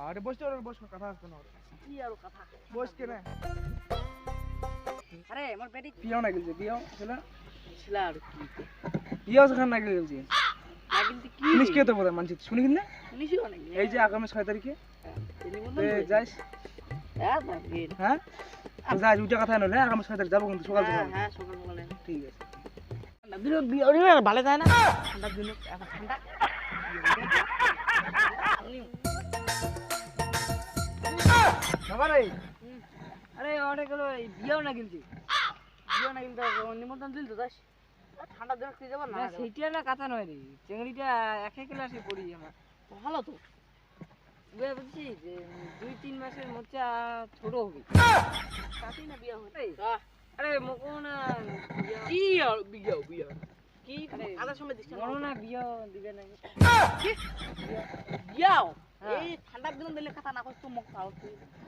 আরে বসতে ওর বস কথা আসবে না কি আর কথা? বস কেনে আরে আমার পেটে পিয়াও না গেলছে পিয়াও ছেলে? ছিল আর কি? পিয়াও সেখানে না গেলছে। না কিন্তু কি? শুনিস কে তো বোধ মানছি শুনি কিনা? শুনিছিল নাকি? এই যে আগামী ছয় তারিখে। তিনি এ, যাইস হ্যাঁ? হ্যাঁ যাই উঠে কথা নলে আগামী ছয় তারিখ যাব কিন্তু সকাল হ্যাঁ সকাল। হ্যাঁ সকাল সকালে। ঠিক আছে। ভালো যায় না। ঠান্ডার দিনে এখন ঠান্ডা। আরে অনেক হলো বিয়েও না কিন্তু। বিয়েও না কিন্তু নিমন্ত্রণ দিল তো যাস। ঠান্ডার দিনে খেয়ে যাব না সেইটা না কাঁচা নয় রে। চিংড়িটা এক এক ক্লাসে পড়ি আমার। ভালো তো। বলছি দুই তিন মাসের মধ্যে ছোট হবে। তাতেই না বিয়ে হয় আরে মকো না কি আর বিয়ে বিয়ে? কি আরে, সময় দিচ্ছে মরো না বিয়ে দিবে না। বিয়াও। এই ঠান্ডার দিনে দিলে কথা না করতো মুখ খাও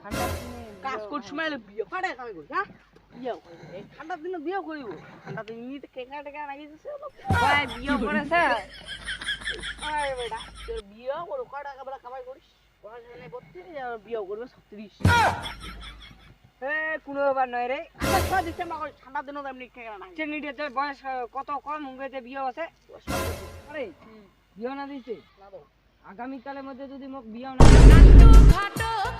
ঠান্ডার দিনে কাজ করছ মানে বিয়ে কাটে কামে করি হ্যাঁ? বিয়ে করি এই ঠান্ডার দিনে বিয়ে করিব। ঠান্ডার দিনে এমনিতে কেঙ্গা টেঙ্গা লাগি যাচ্ছে ভাই বিয়ে করেছে? আরে বেটা তোর বিয়ে করো। কয় টাকা বেলা কামাই করিস? পড়াশোনা করতে বিয়ে করবে ছত্রিশ। কোনো ব্যাপার নয় রে। আচ্ছা ছয় ডিসেম্বর করে ঠান্ডার দিনও এমনি কেঙ্গা বয়স কত কম? হয়ে বিয়ে আছে আরে বিয়ে না দিছে না আগামীকালের মধ্যে যদি মোক বিয়া না